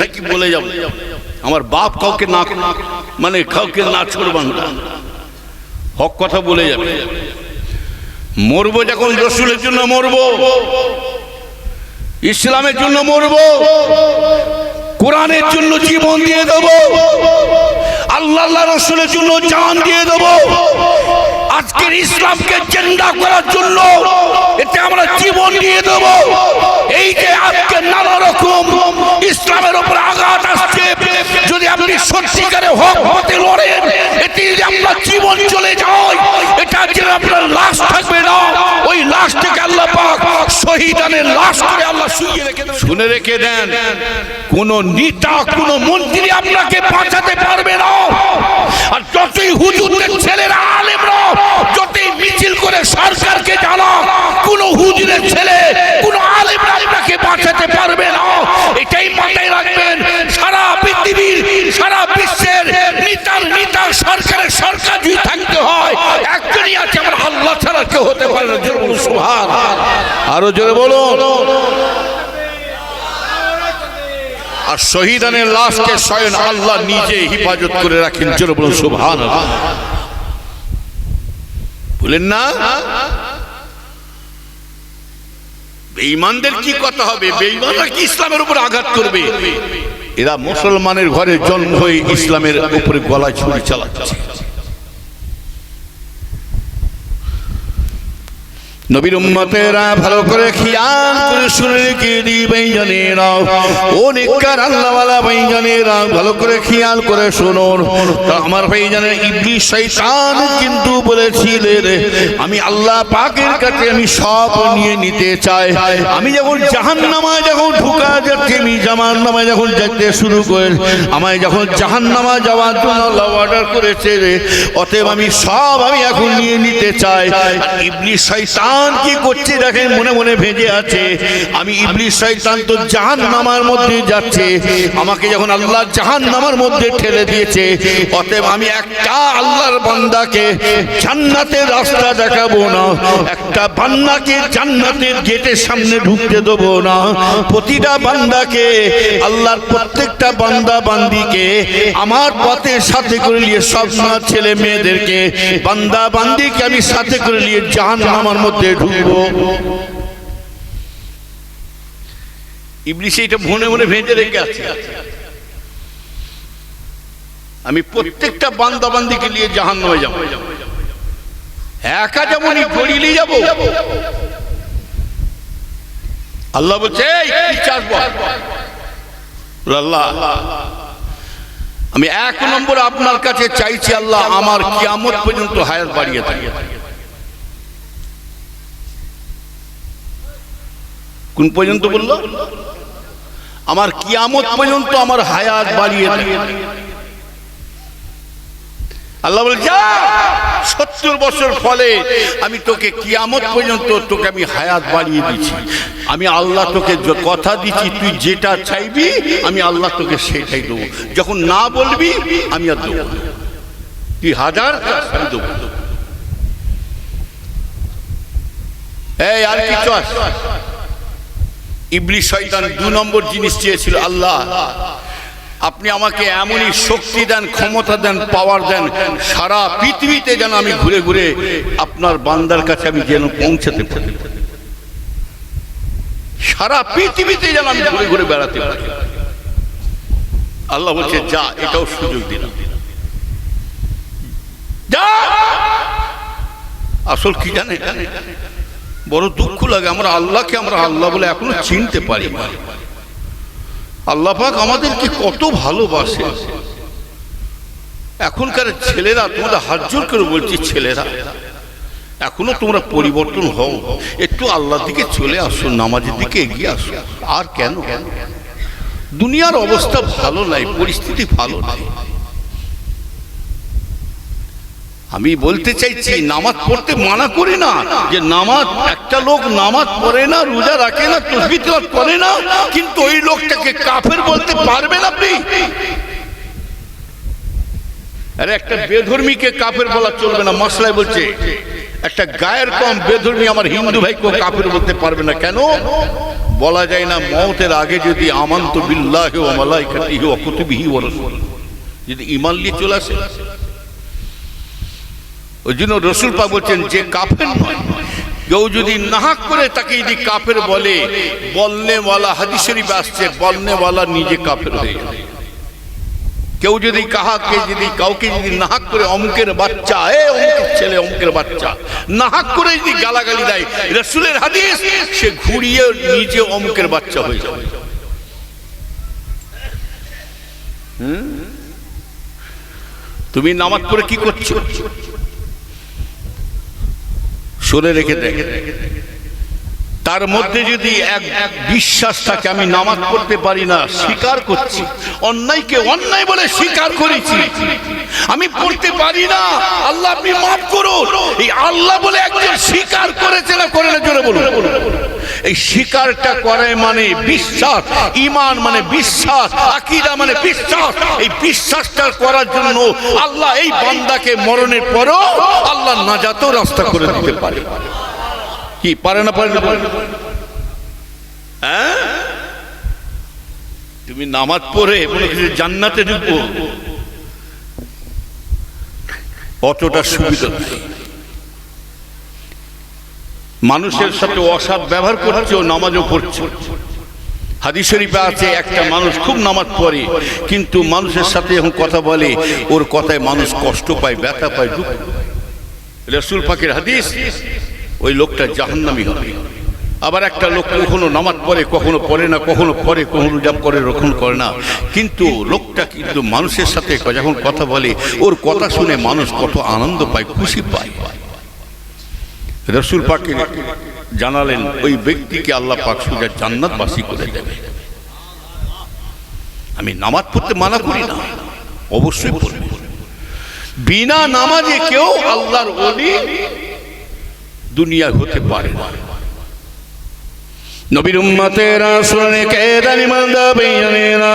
থাকি বলে যাব। আমার বাপ কাউকে না মানে কাউকে না ছড়বান হক কথা বলে যাবে। মরবো যখন রসুলের জন্য মরবো, ইসলামের জন্য মরবো, কোরআনের জন্য জীবন দিয়ে দেব আল্লাহ রসুলের জন্য জান দিয়ে দেব আজকের ইসলামকে জেন্ডা করার জন্য এতে আমরা জীবন দিয়ে দেব। এই যে আজকে নানা রকম ইসলামের উপর আঘাত আসছে যদি আপনি সত্যিকারে হক হতে লড়েন এতে যদি আপনার জীবন চলে যায় এটা যে আপনার লাশ থাকবে না। ওই লাশ থেকে আল্লাহ পাক শহীদানের লাশ করে আল্লাহ শুয়ে রেখে শুনে রেখে দেন। কোন নেতা কোন মন্ত্রী আপনাকে বাঁচাতে পারবে না। আর যতই হুজুরদের ছেলেরা আলেমরা যতই মিছিল করে সরকারকে জানা, কোন হুজুরের ছেলে, কোন আলেমরা আপনাকে বাঁচাতে পারবে না। এটাই মাথায় রাখবেন, সারা পৃথিবীর, সারা বিশ্বের নেতার নেতা সরকারের সরকার যদি থাকতে হয়, একজনই আছে আমার আল্লাহ ছাড়া কেউ হতে পারে না। জোরে সুবহান আরও জোরে বলুন। আর শহীদানের লাশকে স্বয়ং আল্লাহ নিজে হিফাজত করে রাখেন। জোরে বলুন, সুবহান বলেন না? বেঈমানদের কি কথা হবে? বেঈমানরা কি ইসলামের উপর আঘাত করবে? এরা মুসলমানের ঘরে জন্ম হয়ে ইসলামের উপরে গলায় ছুরি চালাচ্ছে। নবীর উম্মতেরা ভালো করে খেয়াল করে শুনে রেখে জানেরা ও নিকার আল্লাহওয়ালা ভাই জানেরা ভালো করে খেয়াল করে শুনুন আমার ভাই জানেন ইবলিস শয়তান কিন্তু বলেছিলেন, আমি আল্লাহ পাকের কাছে আমি সব নিয়ে নিতে চাই। আমি যখন জাহান্নামায় যখন ঢুকা যাচ্ছে, আমি জাহান্নামায় যখন যেতে শুরু করে, আমায় যখন জাহান্নামা যাওয়ার জন্য আল্লাহ অর্ডার করেছে রে, অতএব আমি সব আমি এখন নিয়ে নিতে চাই। ইবলিস শয়তান কি করছে দেখেন মনে মনে ভেজে আছে। আমি ইবলিস শয়তান তো জাহান্নামার মধ্যে যাচ্ছে। আমাকে যখন আল্লাহ জাহান্নামার মধ্যে ঠেলে দিয়েছে অতএব আমি একটা আল্লাহর বান্দাকে জান্নাতের রাস্তা দেখাবো না। একটা বান্দাকে জান্নাতের গেটের সামনে ঢুকতে দেবো না। প্রতিটা বান্দাকে আল্লাহর প্রত্যেকটা বান্দা বান্দিকে আমার পথের সাথে করে নিয়ে সব ছেলে মেয়েদেরকে বান্দা বান্দিকে আমি সাথে করে নিয়ে জাহান্নামার মধ্যে ঢুকবো। ইবলিশ এটা মনে মনে ভেঙে রেখে আছে। আমি প্রত্যেকটা বান্দা বান্দিকে নিয়ে জাহান্নামে যাব। একা গড়িয়ে যাব। আল্লাহ বলছে আমি এক নম্বর আপনার কাছে চাইছি, আল্লাহ, আমার কিয়ামত পর্যন্ত হায়াত বাড়িয়ে থাকে কোন পর্যন্ত বলল? আমার কিয়ামত পর্যন্ত আমার হায়াত বাড়িয়ে আল্লাহ বলে, যা, সত্তর বছর ফলে আমি তোকে কিয়ামত পর্যন্ত তোকে আমি হায়াত বাড়িয়ে দিচ্ছি আমি আল্লাহ তোকে কথা দিচ্ছি তুই যেটা চাইবি, আমি আল্লাহ তোকে সেটাই দেবো। যখন না বলবি, আমি আর দেবো তুই হাজার দেবো। এই, আর কি চাস ইবলিশ শয়তান দু নম্বর জিনিস চেয়েছিল, আল্লাহ, আপনি আমাকে এমনই শক্তি দেন, ক্ষমতা দেন পাওয়ার দেন, সারা পৃথিবীতে যেন আমি ঘুরে ঘুরে আপনার বান্দার কাছে আমি যেন পৌঁছাতে পারি। সারা পৃথিবীতে যেন আমি ঘুরে ঘুরে বেড়াতে পারি। আল্লাহ বলছে, যা, এটাও সুযোগ দিলাম। যা! আসল কি জানে বড় দুঃখ লাগে। আমরা আল্লাহকে আমরা আল্লাহ বলে এখনও চিনতে পারি না। আল্লাহ পাক আমাদেরকে কত ভালোবাসে। এখনকার ছেলেরা, তোমাদের হাত জোর করে বলছি ছেলেরা, এখনও তোমরা পরিবর্তন হও। একটু আল্লাহর দিকে চলে আসো, নামাজের দিকে এগিয়ে আসো। আর কেন? দুনিয়ার অবস্থা ভালো নাই, পরিস্থিতি ভালো নাই। আমি বলতে চাইছি নামাজ পড়তে মানা করি না যে নামাজ একটা লোক নামাজ পড়ে না রোজা রাখে না তসবি তেলাওয়াত করে না কিন্তু ওই লোকটাকে কাফের বলতে পারবেন আপনি? আরে একটা বেধর্মীকে কাফের বলা চলবে না মশলায় বলছে একটা গায়ের কম বেধর্মী আমার হিন্দু ভাইকে কাফের বলতে পারবে না কেন? বলা যায় না মতের আগে যদি আমান্ত বিল্লাহ যদি ইমান নিয়ে চলে আসে। ওই জন্য রসুল পাক বলছেন, যে কাফের নয়, কেউ যদি নাহাক করে তাকে যদি কাফের বলে বলনেওয়ালা হাদিসেরই আসছে বলনেওয়ালা নিজে কাফের হয়ে যায় কেউ যদি কাহাকে যদি, কাউকে যদি নাহাক করে, অমুকের বাচ্চা, এ অমুকের ছেলে, অমুকের বাচ্চা, নাহাক করে যদি গালাগালি দেয়, রসুলের হাদিস, সে ঘুরিয়ে নিজে অমুকের বাচ্চা হয়ে যাবে? তুমি নামাজ পড়ে কি করছ? শুনে রেখে দেখ তার মধ্যে যদি এক এক বিশ্বাস থাকে আমি নামাজ পড়তে পারি না স্বীকার করছি। অন্যায়কে অন্যায় বলে স্বীকার করেছি। আমি পড়তে পারি না। আল্লাহ আপনি মাফ করুন। এই আল্লাহ বলে একজন স্বীকার করেছে না করে না জোরে বলুন। এই স্বীকারটা করে মানে বিশ্বাস। ইমান মানে বিশ্বাস। আকিদা মানে বিশ্বাস। এই বিশ্বাসটা করার জন্য আল্লাহ এই বান্দাকে মরণের পরও আল্লাহ নাজাতও রাস্তা করে দিতে পারে। কি, পারে না পারে না, পারে? হ্যাঁ? তুমি নামাজ পড়ে করছ জান্নাতে ঢুকবো। অতটা সুবিধা মানুষের সাথে অসৎ ব্যবহার করছে ও নামাজও পড়ছে। হাদিস শরীফে আছে, একটা মানুষ খুব নামাজ পড়ে, কিন্তু মানুষের সাথে যখন কথা বলে, ওর কথায় মানুষ কষ্ট পায়, ব্যথা পায়, দুঃখ রসুল পাখির হাদিস ওই লোকটা জাহান্নামি হবে। আবার একটা লোক কখনো নামাজ পড়ে, কখনো পড়ে না, কখনো পড়ে, কখনো জাপ করে রক্ষণ করে না। কিন্তু লোকটা কিন্তু মানুষের সাথে যখন কথা বলে, ওর কথা শুনে মানুষ কত আনন্দ পায়, খুশি পায়। রসুল পাকে জানালেন, ওই ব্যক্তিকে আল্লাহ পাক সুজা জান্নাতবাসী করে দেবে। আমি নামাজ পড়তে মানা করি না, অবশ্যই বিনা নামাজে কেউ আল্লাহর অলি দুনিয়া হতে পারে নবীর উম্মতেরা শুনে কে দানি মান্দা বেয়ানেরা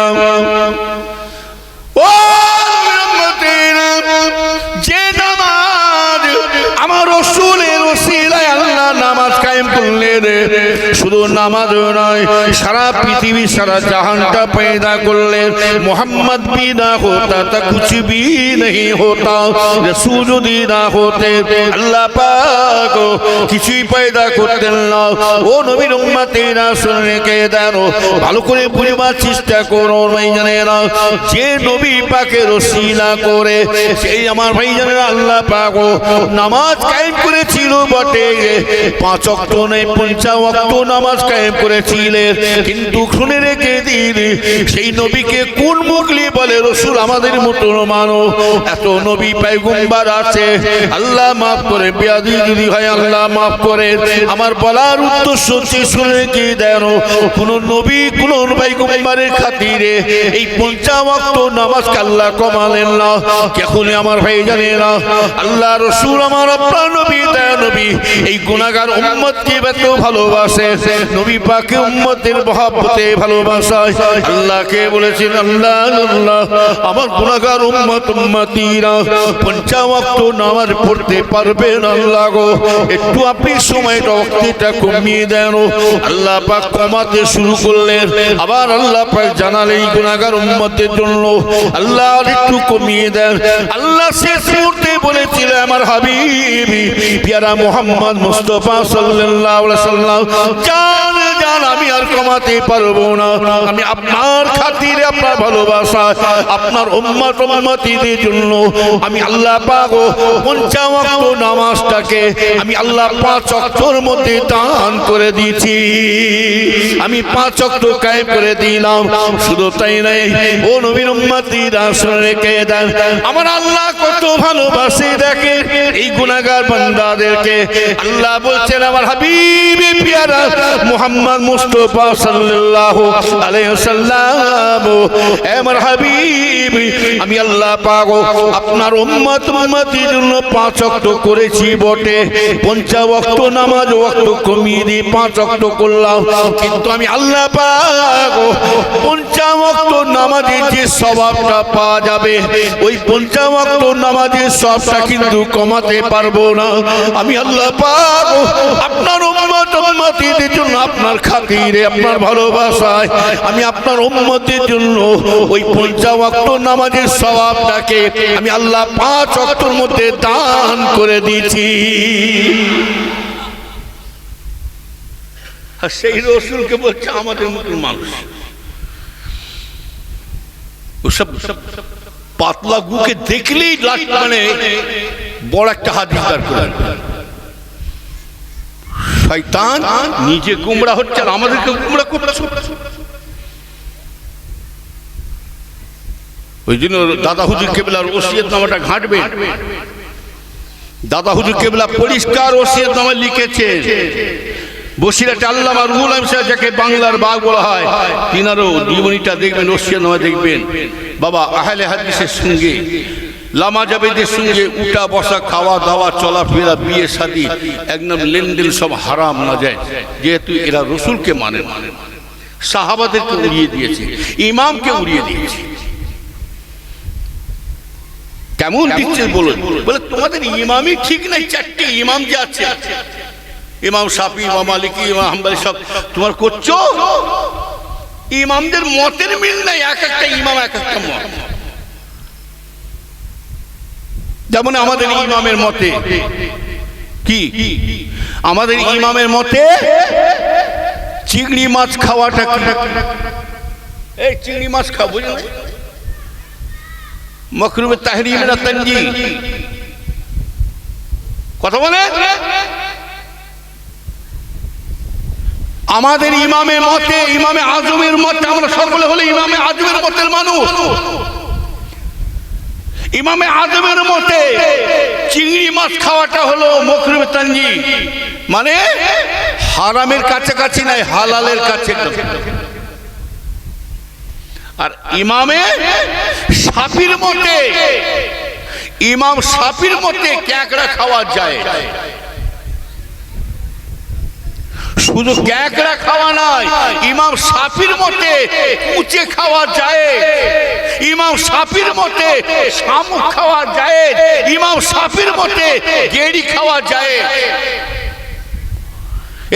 শুধু নামাজ নয়, সারা পৃথিবী, সারা জাহানটা পেদা করলে মোহাম্মদ বি না হতা, তা কিছু বি নেই হতা, রসুল যদি না হতে, আল্লাহ পাক কিছুই পয়দা করতেন না। ও নবীর উম্মতেরা শুনে কে দেন ভালো করে বুঝবার চেষ্টা করো ভাই জানেরা যে নবী পাকে রসিলা করে, সেই আমার ভাই জানেরা আল্লাহ পাক নামাজ কায়েম করেছিল বটে। পাঁচ অক্টো নেই পঞ্চা অক্টো নামাজ কায়েম করেছিলেন। কিন্তু শুনে রেখে দিন। সেই নবীকে কোন মুখলি বলে, রসুল আমাদের মতো মানো। এত নবী পাইগুম্বার আছে। আল্লাহ মাফ করে, বিয়াদি যদি হয় আল্লাহ মাফ করে। আমার বলার উদ্দেশ্য হচ্ছে শুনে কি দেন? কোন নবী, কোন পাইগুম্বারের খাতিরে এই পঞ্চাওয়াক্ত নামাজ আল্লাহ কমালেন না? কেখন আমার ভাই জানে না? আল্লাহ রসুল আমার আপনার নবী দয়া নবী। এই গুণাগার উম্মতকে এত ভালোবাসে। নবী পাকে উম্মতের মহাব্বতে ভালোবাসায় আল্লাহকে বলেছেন, আল্লাহ আল্লাহ আমার গুণাগার উম্মত উম্মতিরা পঞ্চাওয়াক্ত নামাজ পড়তে পারবেন আল্লাহ গো। একটু আপনি সময়টা অক্তিটা কমিয়ে দেন আল্লাহ পাক কমাতে শুরু করলেন, আবার আল্লাহ পাক জানালেন এই গুণাগার উম্মতের জন্য। আল্লাহ একটু কমিয়ে দেন। আল্লাহ শেষ মুহূর্তে বলেছিলেন আমার হাবিবি, পিয়ারা মোহাম্মদ মুস্তফা সাল্লাল্লাহু আলাইহি সাল্লাম জান জান, আমি আর কমাতে পারব না। আমি আপনার খাতিরে, আপনার ভালোবাসা আপনার উম্মত, উম্মতিদের জন্য আমি আল্লাহ পাক পঞ্চাওয়াক্ত নামাজটাকে আমি আল্লাহ পাঁচ অক্টর মধ্যে দান করে দিয়েছি। আমি পাঁচ অক্ট কায়েম করে দিলাম। শুধু তাই নাই ও নবীর উম্মতিরা শুনে রেখে দেন, আমার আল্লাহ কত ভালোবাসে দেখে, এই গুনাহগার বান্দাদেরকে আল্লাহ বলছেন, আমার হাবিবি পিয়ারা মুহাম্মদ মুস্তাফা সাল্লাল্লাহু আলাইহি ওয়াসাল্লাম। এ আমার হাবিব, আমি আল্লাহ পাক আপনার উম্মত উম্মতির জন্য পাঁচ ওয়াক্ত করেছি বটে। পঞ্চা ওয়াক্ত নামাজ, ওয়াক্ত কমিয়ে দিয়ে পাঁচ ওয়াক্ত করলাম। কিন্তু আমি আল্লাহ পাক পঞ্চা পঞ্চামক্ত নামাজের যে স্বভাবটা পাওয়া যাবে, ওই পঞ্চামক্ত নামাজের সবটা কিন্তু কমাতে পারব না। আমি আল্লাহ পাক আপনার উম্মত উম্মতিদের জন্য আপনার খাতিরে, আপনার ভালোবাসায়, আমি আপনার উম্মতের জন্য ওই পঞ্চামক্ত নামাজের স্বভাবটাকে আমি আল্লাহ পাঁচ অক্টর মধ্যে দান করে দিয়েছি। আর সেই রসুলকে বলছে, আমাদের মতন মানুষ। ওসব পাতলা গুকে দেখলেই মানে বড় একটা হাত করে শয়তান নিজে গুমরা হচ্ছে আর আমাদেরকে গুমরা করছে। ওই জন্য দাদা হুজুর কেবলার ওসিয়ত নামাটা ঘাঁটবে। দাদা হুজুর কেবলা পরিষ্কার ওসিয়ত নামা লিখেছে। বসিরাট আল্লামা রুহুল সাহেব যাকে বাংলার বাঘ বলা হয়, তিনারও জীবনীটা দেখবেন ওসিয়ত নামা দেখবেন। বাবা, আহলে হাদিসের সঙ্গে লামা জাবেদের সঙ্গে উঠা বসা খাওয়া দাওয়া চলাফেরা বিয়ে শাদি একদম লেনদেন সব হারাম না যায়। যেহেতু এরা রসুলকে মানে না। সাহাবাদেরকে উড়িয়ে দিয়েছে ইমামকে উড়িয়ে দিয়েছে। কেমন দিচ্ছে বলুন? বলে তোমাদের ইমামই ঠিক নাই চারটে ইমাম যে আছে। ইমাম সাফি ইমাম মালিকি ইমাম হাম্বালি সব তোমার করছ? ইমামদের মতের মিল নাই এক একটা ইমাম এক একটা মত। যেমন আমাদের ইমামের মতে। কি? আমাদের ইমামের মতে চিংড়ি মাছ খাওয়াটা? এই চিংড়ি মাছ খাও বুঝলেন মকরুবে তাহরিমের তঞ্জি কথা বলে? আমাদের ইমামের মতে ইমামে আজমের মতে আমরা সকলে হলে ইমামে আজমের মতের মানুষ। ইমামে আদমের মতে চিংড়ি মাছ খাওয়াটা হলো মকরুবে তঞ্জি মানে হারামের কাছাকাছি নাই হালালের কাছে আর ইমামে সাপির মতে, ইমাম সাপির মতে ক্যাকড়া খাওয়া যায়। শুধু ক্যাকড়া খাওয়া নয় ইমাম সাফির মতে উঁচে খাওয়া যায় ইমাম সাফির মতে শামুক খাওয়া যায় ইমাম সাফির মতে গেড়ি খাওয়া যায়।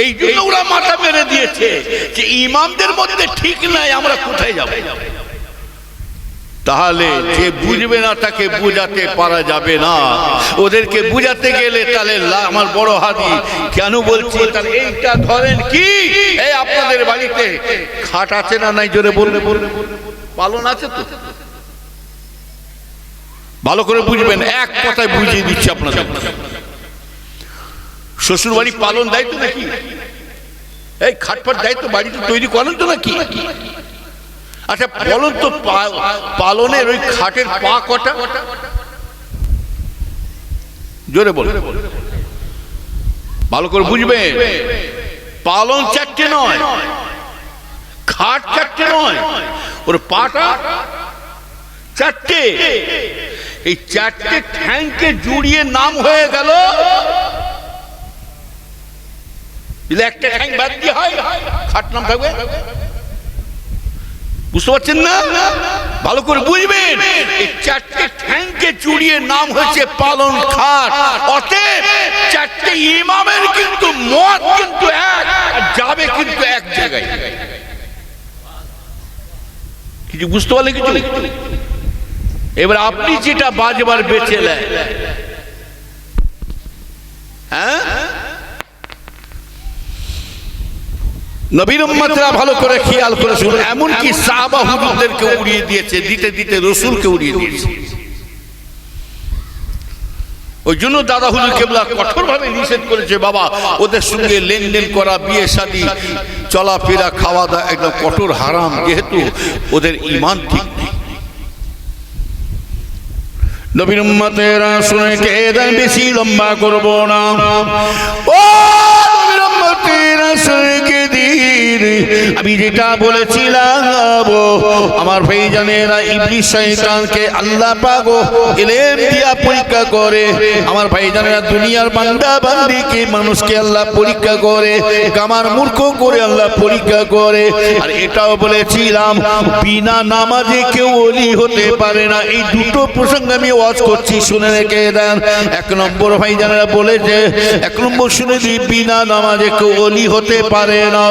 এই জন্য ওরা মাথা মেরে দিয়েছে যে ইমামদের মধ্যে ঠিক নাই আমরা কোথায় যাব? তাহলে যে বুঝবে না, তাকে বুঝাতে পারা যাবে না। ওদেরকে বুঝাতে গেলে তাহলে আমার বড় হাদি কেন বলছি? এইটা ধরেন কি? এই আপনাদের বাড়িতে খাট আছে না নাই? জোরে বললে বললে পালন আছে তো? ভালো করে বুঝবেন, এক কথায় বুঝিয়ে দিচ্ছি আপনাদের। শ্বশুর বাড়ি পালন দায়িত্ব নাকি? এই খাটপাট দায়িত্ব বাড়িতে তৈরি করেন তো নাকি? আচ্ছা বলুন তো পালনের ওই খাটের পা কটা? জোরে বল ভালো করে বুঝবেন। পালন চারটে নয়, খাট চারটে নয়, ওর পাটা চারটে। এই চারটে ঠ্যাংকে জুড়িয়ে নাম হয়ে গেল। একটা ঠ্যাং বাদ দিয়ে হয়। খাট নাম থাকবে? বুঝতে পারছেন না? ভালো করে বুঝবেন। এই চারটে ঠ্যাংকে জুড়িয়ে নাম হয়েছে পালন খাট। অতএব চারটে ইমামের কিন্তু মত কিন্তু এক যাবে কিন্তু এক জায়গায়। কিছু বুঝতে পারলে কিছু? এবার আপনি যেটা বাজবার বেঁচে নেন। হ্যাঁ? নবীর উম্মতরা ভালো করে খেয়াল করে শুনুন। এমনকি সাহাবা হুজুরদেরকে উড়িয়ে দিয়েছে দিতে দিতে রসুলকে উড়িয়ে দিয়েছে। ওই জন্য দাদা হুজুর কেবলা কঠোর ভাবে নিষেধ করেছে বাবা ওদের সঙ্গে লেনদেন করা বিয়ে শাদী চলাফেরা খাওয়া দাওয়া একদম কঠোর হারাম যেহেতু ওদের ইমান ঠিক নেই। নবীর উম্মতেরা শুনে কে বেশি লম্বা করব না। ও আমি যেটা বলেছিলাম আমার ভাইজানেরা ইবলিস আল্লাহ পাক ইলম দিয়া পরীক্ষা করে। আমার ভাইজানেরা দুনিয়ার বান্দা বান্দিকে মানুষকে আল্লাহ পরীক্ষা করে, কামার মূর্খ করে আল্লাহ পরীক্ষা করে। আর এটাও বলেছিলাম, বিনা নামাজে কেউ অলি হতে পারে না। এই দুটো প্রসঙ্গ আমি ওয়াজ করছি, শুনে রেখে দেন। এক নম্বর ভাই যারা বলেছে, এক নম্বর শুনে দিই, বিনা নামাজে কেউ হতে পারে না।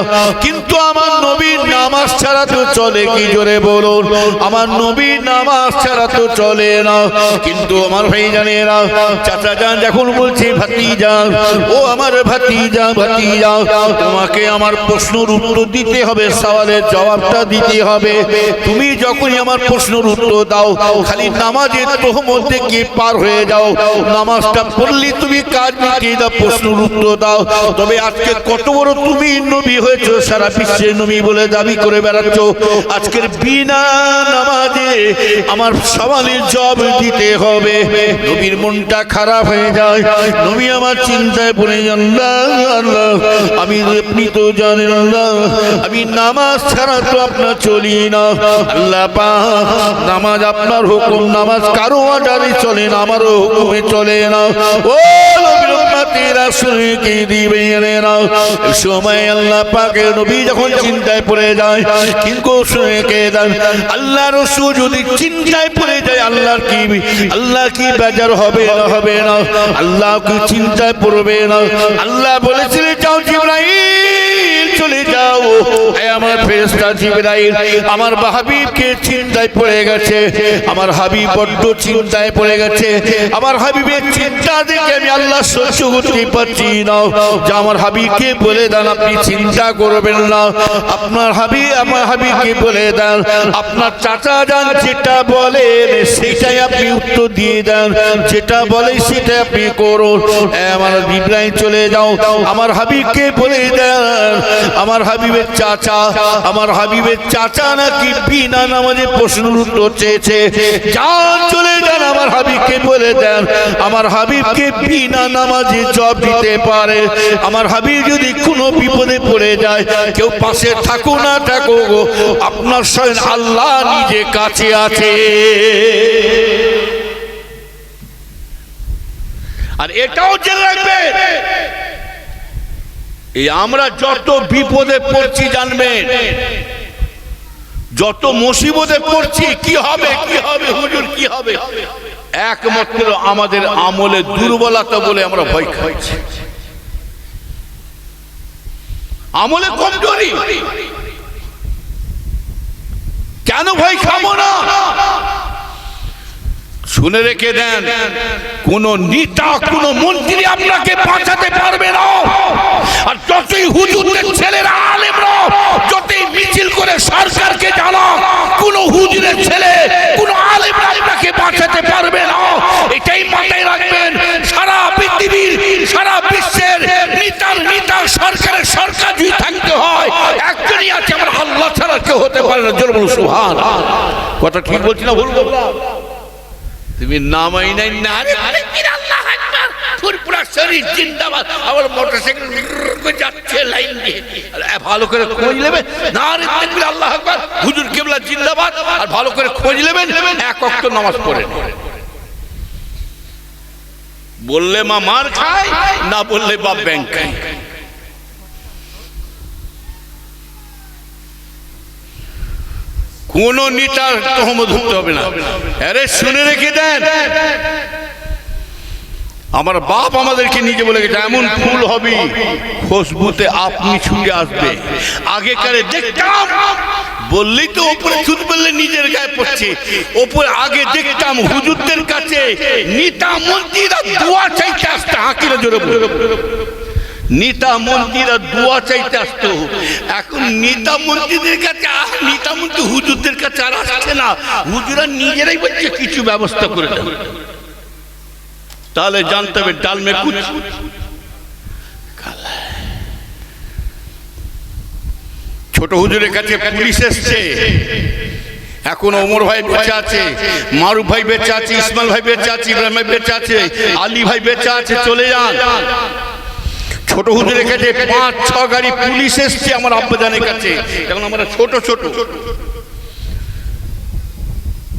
কিন্তু আমার নবীর নামাজ ছাড়া তো চলে কি জোরে বলুন? আমার নবীর নামাজ ছাড়া তো চলে না। কিন্তু আমার ভাই জানেরা চাচা যান, যখন বলছে, ভাতিজা, ও আমার ভাতিজা ভাতিজা, তোমাকে আমার প্রশ্নের উত্তর দিতে হবে, সওয়ালের জবাবটা দিতে হবে। তুমি যখনই আমার প্রশ্নের উত্তর দাও, খালি নামাজের তোহমত থেকে পার হয়ে যাও। নামাজটা পড়লে তুমি কাজ মিটিয়ে দাও প্রশ্নের উত্তর দাও? তবে আজকে কত বড় তুমি নবী হয়েছো, সারা বিশ্বের নবী বলে দাবি করে বেড়াচ্ছ। আজকের বিনা নামাজে আমার সওয়ালের জবাব দিতে হবে। নবীর মনটা খারাপ হয়ে যায়। নবী আমার চিন্তায় পড়ে আল্লাহ আল্লাহ আমি আপনি তো জানেন আল্লাহ আমি নামাজ ছাড়া তো আপনার চলি না। আল্লাহ পা নামাজ আপনার হুকুম, নামাজ কারও আডারে চলে না, আমারও হুকুমে চলে না। ও আল্লাহ চিন্তায় পড়ে যায় আল্লাহ কি আল্লাহ কি বেজার হবে হবে না। আল্লাহ কি চিন্তায় পড়বে না? আল্লাহ বলেছিলেন যাও জিব্রাইল চলে হে আমার ফেরেশতা জিব্রাইল। আমার হাবিবকে চিন্তায় পড়ে গেছে। আমার হাবিব বড্ড চিন্তায় পড়ে গেছে। আমার হাবিবের চিন্তা দেখে আমি আল্লাহ সহ্য করতে পারছি না। যে আমার হাবিবকে বলে দেন, আপনি চিন্তা করবেন না। আপনার হাবিব, আমার হাবিবকে বলে দেন, আপনার চাচা যান, যেটা বলেন সেটাই আপনি উত্তর দিয়ে দেন। যেটা বলে সেটা আপনি করুন। আমার ইব্রাহিম চলে যাও। আমার হাবিবকে বলে দেন, আমার হাবিবের চাচা, আমার হাবিবের চাচা নাকি বিনা নামাজে প্রশ্নের উত্তর চেয়েছে। যান, চলে যান, আমার হাবিবকে বলে দেন। আমার হাবিবকে বিনা নামাজে জব দিতে পারে। আমার হাবিব যদি কোনো বিপদে পড়ে যায়, কেউ পাশে থাকো না, থাকো আপনার স্বয়ং আল্লাহ নিজে কাছে আছে। আর এটাও জেনে রাখবে এই আমরা যত বিপদে পড়ছি জানবেন। যত মুসিবতে পড়ছি, কি হবে কি হবে, হুজুর, কি হবে? একমাত্র আমাদের আমলে দুর্বলতা বলে আমরা ভয় খাচ্ছি। আমলে কমজোরি। কেন ভয় খাব না? শুনে রেখে দেন, কোন নেতা, কোন মন্ত্রী আপনাকে বাঁচাতে পারবে না। আর যতই হুজুরদের ছেলেরা, আলেমরা, যতই মিছিল করে সরকারকে জানা কোন হুজুরের ছেলে, কোন আলেমরা আপনাকে বাঁচাতে পারবে না। এটাই মাথায় রাখবেন, সারা পৃথিবীর, সারা বিশ্বের নেতার নেতা, সরকারের সরকার যদি থাকতে হয়, একজনই আছে, আমার আল্লাহ ছাড়া কেউ হতে পারে না। জোর সুবহান কথা ঠিক বলছি না ভুল বললাম? তুমি নামাই নাই, না শরীর, জিন্দাবাদ। যাচ্ছে, লাইন দিয়ে। ভালো করে খোঁজ আল্লাহ হুজুর জিন্দাবাদ। ভালো করে খোঁজ নেবেন নামাজ বললে মা মার খায়, না বললে বাপ ব্যাংক খায়। কোন নেতার তহমত ধরতে হবে না। আরে শুনে রেখে দেন। আমার বাপ আমাদেরকে নিজে বলে গেছে, এমন ফুল হবে, খুশবুতে আপনি ছুটে আসবে। আগেকারে দেখতাম, বললেই তো ওপরে ছুট বললে নিজের গায়ে পড়ছে। ওপরে আগে দেখতাম হুজুরদের কাছে নিতা মন্ত্রীরা দোয়া চাইতে আসতে হাঁকিরা জোরে নেতা মন্ত্রীরা দোয়া চাইতে আসতো। এখন নেতা মন্ত্রীদের কাছে আহ, নেতা মন্ত্রী হুজুরদের কাছে আর আসছে না। হুজুরা নিজেরাই বলছে কিছু ব্যবস্থা করে দেন তাহলে জানতে হবে ডাল মে কুচ ছোট হুজুরের কাছে পুলিশ এসছে। এখন ওমর ভাই বেঁচে আছে মারুফ ভাই বেঁচে আছে ইসমাইল ভাই বেঁচে আছে ইব্রাহিম ভাই বেঁচে আছে আলী ভাই বেঁচে আছে চলে যান। ছোট হুজুরের কাছে পাঁচ, ছ গাড়ি পুলিশ এসছে আমার আব্বাজানের কাছে। এখন আমরা ছোট ছোট।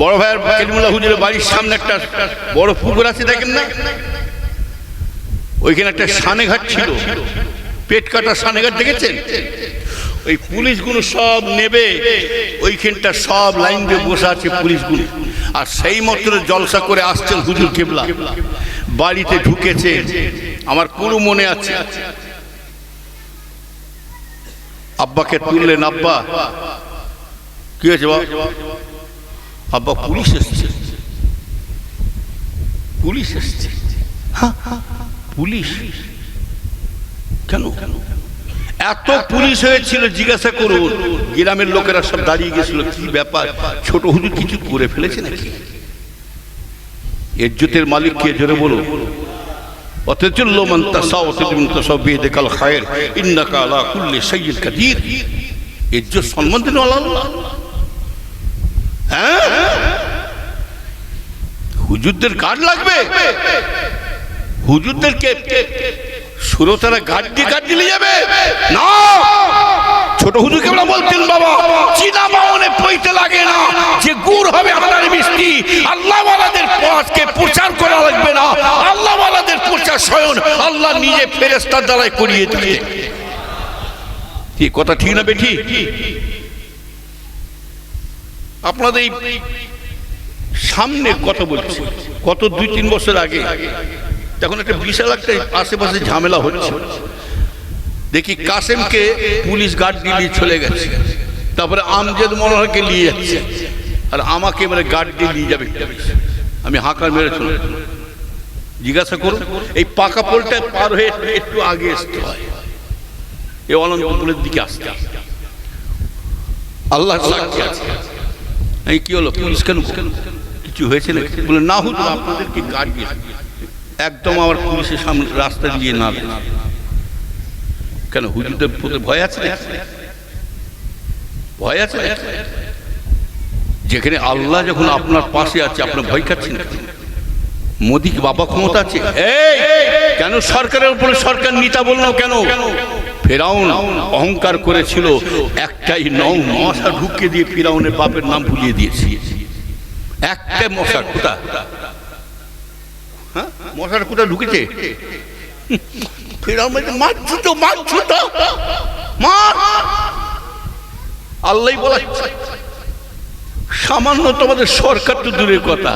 বড় ভাইয়ের কেলিমুল্লাহ হুজুরের বাড়ির সামনে একটা বড় পুকুর আছে, দেখেন না? ওইখানে একটা সানে ঘাট ছিল। পেট কাটা সানে ঘাট দেখেছেন? ওই পুলিশগুলো সব নেবে, ওইখানটা সব লাইন দিয়ে বসে আছে পুলিশগুলো। আর সেই মতো জলসা করে আসছেন হুজুর কেবলা। বাড়িতে ঢুকেছে। আমার পুরো মনে আছে। আব্বাকে তুললেন আব্বা কি হয়েছে আব্বা পুলিশ এসছে। পুলিশ এসছে? হ্যাঁ, পুলিশ। কেন? এত পুলিশ হয়েছিল জিজ্ঞাসা করুন। গ্রামের লোকেরা সব দাঁড়িয়ে গেছিল কি ব্যাপার? ছোট হুজুর কিছু করে ফেলেছে নাকি? ইজ্জতের মালিক কে জোরে বলো অতচুল্ল মান তাসা অতজুম তাসা বিয়েদেকাল খায়ের ইন্নাকা আলা কুল্লি সাইয়্যিদ কাদির ইজ্জত সম্মান দিন আল্লাহ হ্যাঁ? হুজুরদের কার্ড লাগবে। হুজুরদেরকে সুরতারা গাড দিয়ে গাড দিলে যাবে। না! ছোট হুজুর কেমন বলতেন, বাবা, চীনা মামনে পইতে লাগে না। যে গুড় হবে আনার মিষ্টি আল্লাহ ওয়ালাদের পথকে প্রচার করা লাগবে না। আল্লাহ ওয়ালাদের প্রচার স্বয়ং আল্লাহ নিজে ফেরেস্তার দ্বারাই করিয়ে দিবে। কি, কথা ঠিক না বেঠি? আপনাদের সামনে কথা বলছি। কত দুই তিন বছর আগে তখন একটা বিশাল একটা আশেপাশে ঝামেলা হচ্ছে দেখি কাসেমকে পুলিশ গার্ড দিয়ে চলে গেছে। তারপরে আমজেদ মনোহরকে নিয়ে যাচ্ছে। আর আমাকে মানে গার্ড দিয়ে নিয়ে যাবে। আমি হাঁকার মেরে চলে জিজ্ঞাসা করুন এই পাকা পোলটা পার হয়ে একটু আগে আসতে হয়। এই অনন্তপুরের দিকে আসতে। আল্লাহ সাক্ষী আছে। এই কি হলো? পুলিশ কেন কিছু হয়েছে না বলে না হুজুর আপনাদেরকে গার্ড দিয়ে একদম আমার পুলিশের সামনে রাস্তা দিয়ে না। কেন হুজুরদের প্রতি ভয় আছে ভয় আছে যেখানে আল্লাহ যখন আপনার পাশে আছে আপনার ভয় খাচ্ছেন? মোদী বাবা ক্ষমতা আছে? কেন সরকারের উপরে সরকার নিতা বলল কেন? ফেরাউন অহংকার করেছিল, একটাই নৌ মশা ঢুকিয়ে দিয়ে ফেরাউনের বাপের নাম ভুলিয়ে দিয়েছি। একটাই মশা কোথা হ্যাঁ? মশার কোথা ঢুকেছে? বলছে, মারছো তো মারছো তো মার আল্লাহ বলা সামান্য তোমাদের সরকার তো দূরের কথা।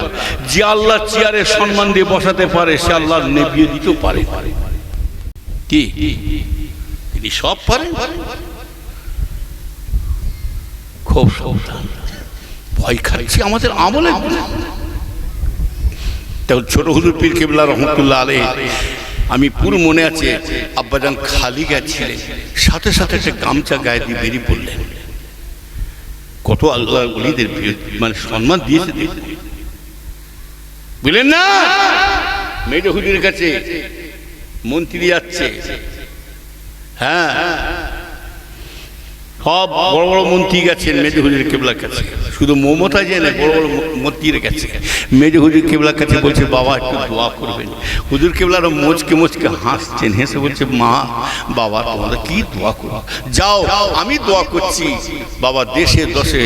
যে আল্লাহ চেয়ারে সম্মান দিয়ে বসাতে পারে সে আল্লাহ নেবিয়ে দিতেও পারে। কি? তিনি সব পারেন? খুব সাবধান। ভয় খাচ্ছি আমাদের আমলে। তখন ছোট হুজুর পীর কেবলা রহমতুল্লাহ আলে আমি পুরো মনে আছে আব্বাজান খালি গেছিলেন। সাথে সাথে একটা গামছা গায়ে দিয়ে বেরিয়ে পড়লেন। কত আল্লাহ অলিদের মানে সম্মান দিয়েছে। বুঝলেন না হুজুরের কাছে মন্ত্রী যাচ্ছে। হ্যাঁ সব বড় বড় মন্ত্রী গেছেন, মেজো কেবলার কাছে। শুধু মমতা যে না বড় বড় মন্ত্রীর কাছে। মেজো হুজুর কেবলার কাছে বলছে, বাবা, একটু দোয়া করবেন। হুজুর কেবলার মোচকে মোচকে হাসছেন, হেসে বলছে, মা, বাবা তোমরা কি দোয়া করো যাও, আমি দোয়া করছি। বাবা, দেশে দশে,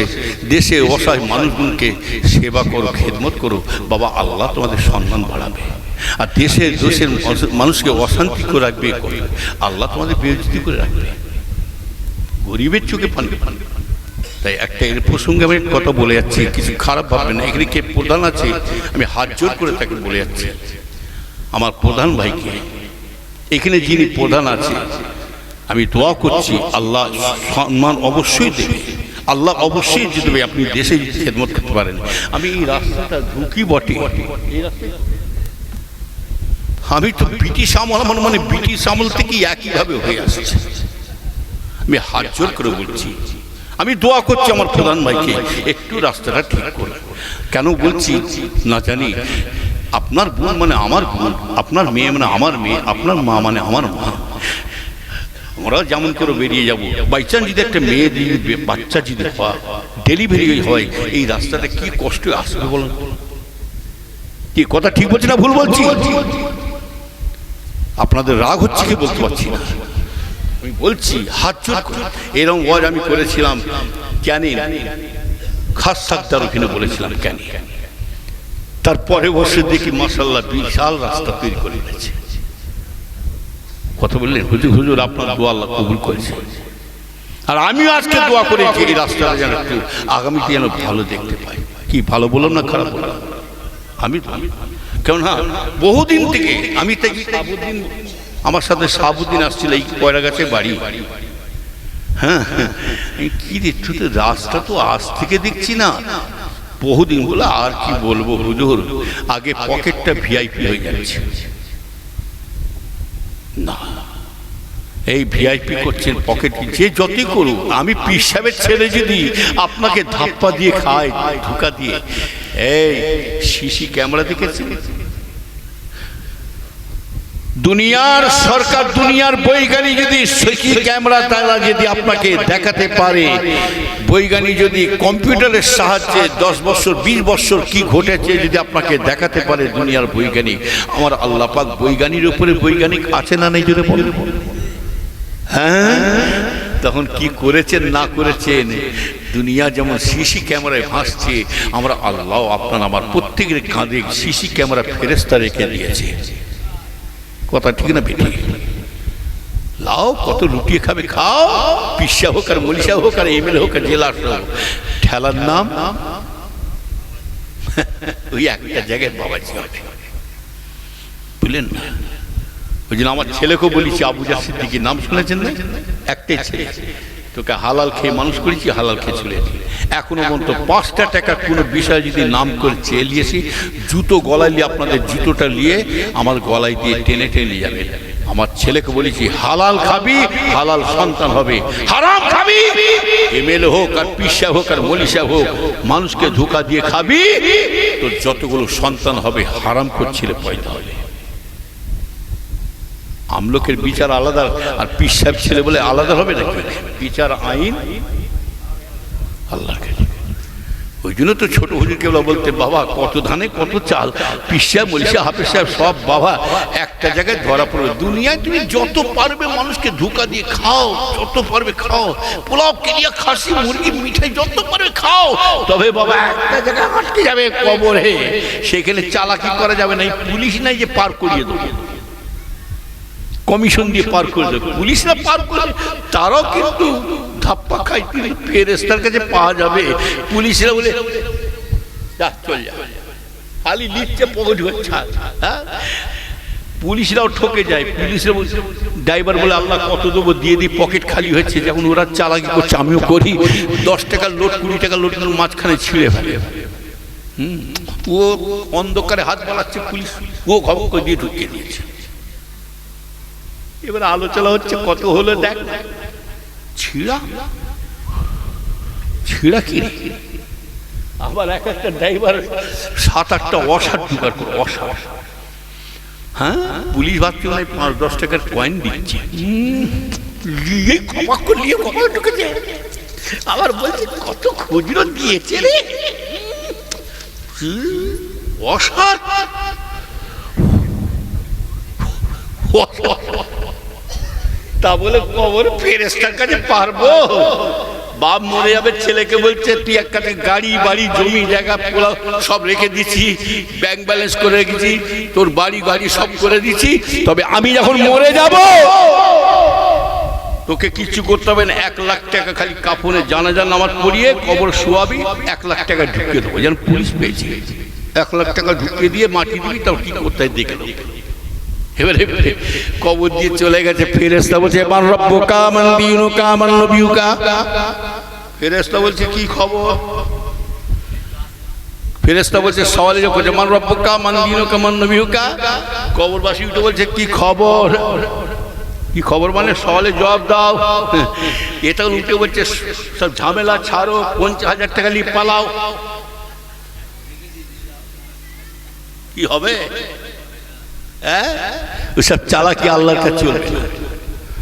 দেশে অসহায় মানুষগুলোকে সেবা করো, খেদমত করো। বাবা, আল্লাহ তোমাদের সম্মান বাড়াবে। আর দেশের দেশের মানুষকে অশান্তি করে রাখবে, আল্লাহ তোমাদের বেজতি করে রাখবে। গরিবের চোখে পানি তাই একটা এর প্রসঙ্গে আমি কথা বলে যাচ্ছি, কিছু খারাপ ভাববে না। এখানে কে প্রধান আছে, আমি হাত জোর করে তাকে বলে যাচ্ছি। আমার প্রধান ভাইকে এখানে যিনি প্রধান আছে, আমি দোয়া করছি, আল্লাহ সম্মান অবশ্যই দেবে। আল্লাহ অবশ্যই যে দেবে, আপনি দেশে খেদমত করতে পারেন। আমি এই রাস্তাটা ঢুকি বটে। আমি তো ব্রিটিশ আমল, আমার মানে ব্রিটিশ আমল থেকেই একইভাবে হয়ে আসছে। আমি হাত জোর করে বলছি, আমি দোয়া করছি আমার প্রধান ভাইকে, একটু রাস্তাটা ঠিক করে। কেন বলছি? না জানি। আপনার বোন মানে আমার বোন, আপনার মেয়ে মানে আমার মেয়ে, আপনার মা মানে আমার মা। আমরা যেমন করে বেরিয়ে যাব বাইচান্স যদি একটা মেয়ে বে- বাচ্চা যদি ডেলিভারি হয়, এই রাস্তাটা কি কষ্ট আসবে বলুন? কি কথা ঠিক বলছি না ভুল বলছি? আপনাদের রাগ হচ্ছে কি বলতে পারছি না। আমি বলছি হাত জোর করে। এরকম ওয়াজ আমি করেছিলাম ক্যানি। খাস সাকদার ওখানে বলেছিলাম ক্যানি। তারপরে বসে দেখি মাসাল্লাহ বিশাল রাস্তা তৈরি করে দিয়েছে। কথা বললেন হুজুর হুজুর আপনার দোয়া আল্লাহ কবুল করেছে। আর আমিও আজকে দোয়া করেছি এই রাস্তাটা যেন একটু আগামীতে যেন ভালো দেখতে পাই। কি ভালো বললাম না খারাপ বললাম? আমি কেন হ্যাঁ বহুদিন থেকে আমি সাবুদ্দিন আমার সাথে সাবুদ্দিন আসছিল, এই কয়রা গাছে বাড়ি। হ্যাঁ হ্যাঁ। কি তুই তো রাস্তা তো আজ থেকে দেখছি না। বহুদিন বলে আর কি বলব হুজুর, আগে পকেটটা ভিআইপি হয়ে যাচ্ছে না, এই ভিআইপি করছেন পকেট, যে যতই করুক, আমি পীর সাহেবের ছেলে যদি আপনাকে ধাপ্পা দিয়ে খায়, ধোকা দিয়ে। এই সিসি ক্যামেরা দেখেছেন? দুনিয়ার সরকার দুনিয়ার বৈজ্ঞানিক যদি সিসি ক্যামেরা তারা যদি আপনাকে দেখাতে পারে, বৈজ্ঞানিক যদি কম্পিউটারের সাহায্যে দশ বছর, বিশ বছর কি ঘটেছে যদি আপনাকে দেখাতে পারে দুনিয়ার বৈজ্ঞানিক? আমার আল্লাহ পাক বৈজ্ঞানিক উপরে বৈজ্ঞানিক আছে না নেই জোরে বলুন। হ্যাঁ? তখন কি করেছেন, না করেছেন? দুনিয়া যেমন সিসি ক্যামেরায় ভাসছে, আমরা আল্লাহ আপনার আমার প্রত্যেকের কাঁধে সিসি ক্যামেরা ফেরেস্তা রেখে দিয়েছে। কথা ঠিক না বেটি লাও, কত লুটিয়ে খাবে, খাও। পিসা হোক আর মলিসা হোক আর এমএলএ হোক আর জেলা হোক। ঠেলার নাম? ওই একটা জায়গায় বাবাজি হবে বুঝলেন না? ওই জন্য আমার ছেলেকেও বলেছি, আবু জাসির দিকে। নাম শুনেছেন না? একটাই ছেলে। তোকে হালাল খেয়ে মানুষ করেছি, হালাল খেয়ে চলে এখনও পর্যন্ত পাঁচটা টাকা কোনো বিষয় যদি নাম করে চেয়ে নিয়েছি জুতো গলায় নিয়ে আপনাদের জুতোটা নিয়ে আমার গলায় দিয়ে টেনে টেনে যাবে। আমার ছেলেকে বলেছি হালাল খাবি, হালাল সন্তান হবে। হারাম খাবি। এমএলএ হোক আর পিসা হোক আর মলিশা হোক, মানুষকে ধোকা দিয়ে খাবি। তোর যতগুলো সন্তান হবে, হারাম করছিলে পয়দা হবে। আমলোকের বিচার আলাদা, আর পিসাব ছেলে বলে আলাদা হবে নাকি? বিচার আইন আল্লাহর কাছে। ওই জন্য তো ছোট হুজুর কেবল বলতে, বাবা, কত ধানে, কত চাল? পিসা মলিশা হাফেজ সাহেব, সব, বাবা, একটা জায়গায় ধরা পড়বে। দুনিয়ায় তুমি যত পারবে মানুষকে ধোকা দিয়ে খাও, যত পারবে খাও। পোলাও কিনিয়া খাসি, মুরগি, মিঠাই যত পারবে খাও। তবে বাবা, একটা জায়গায় আটকে যাবে কবরে। সেখানে চালাকি করা যাবে না। পুলিশ নাই যে পার করিয়ে দেবো। কমিশন দিয়ে পার করে দেবে পুলিশরা পার করে তারাও কিন্তু ধাপ্পা খাই তিনি ফেরেস্তার কাছে পাওয়া যাবে। পুলিশরা বলে যা চল যা। খালি নিচ্ছে পকেট হ্যাঁ? পুলিশরাও ঠকে যায়। পুলিশরা বলছে ড্রাইভার বলে আল্লাহ কত দেবো? দিয়ে দিই পকেট খালি হয়েছে। যেমন ওরা চালাকি করছে আমিও করি। দশ টাকার লোড কুড়ি টাকার লোড মাঝখানে ছিঁড়ে ফেলে। হুম? ও অন্ধকারে হাত বাড়াচ্ছে পুলিশ। ও খবর করে দিয়ে ঢুকিয়ে দিয়েছে। এবার আলোচনা হচ্ছে কত হলো দেখ। ছিঁড়া? ছিঁড়া কি? আবার এক একটা ড্রাইভার সাত আটটা অসার জোগাড় করে অসার। হ্যাঁ? পুলিশ ভাবছে মানে পাঁচ দশ টাকার কয়েন দিচ্ছে। আবার বলছে কত খুচরো দিয়েছে রে? অসার। তা বলে কবর ফেরেস্তার কাছে পারব? বাপ মরে যাবে, ছেলেকে বলছে, তুই এক কাছে গাড়ি, বাড়ি, জমি, জায়গা পোলা সব রেখে দিছি ব্যাংক ব্যালেন্স করে রেখেছি, তোর বাড়ি, গাড়ি সব করে দিছি তবে আমি যখন মরে যাব, তোকে কিছু করতে হবে না, এক লাখ টাকা খালি কাপড়ে জানাজান আমার পড়িয়ে কবর শোয়াবি, এক লাখ টাকা ঢুকিয়ে দেবো। যেন পুলিশ পেয়েছি। এক লাখ টাকা ঢুকিয়ে দিয়ে মাটি দিবি, তাও কি করতে দেখে নেব এবারে কবর দিয়ে চলে গেছে ফেরেস্তা বলছে মান রব্বুকা মান দিনুকা মান নবিউকা। ফেরেস্তা বলছে, কি খবর? ফেরেস্তা বলছে, সওয়ালে যখন মান রব্বুকা মান দিনুকা মান নবিউকা। কবরবাসী উঠে বলছে, কি খবর? কি খবর মানে সওয়ালে জবাব দাও। এটা উঠে বলছে, সব ঝামেলা ছাড়ো, পঞ্চাশ হাজার টাকা নিয়ে পালাও। কি হবে? হ্যাঁ? ওসব চালাকি আল্লাহর কাছে চলবে। না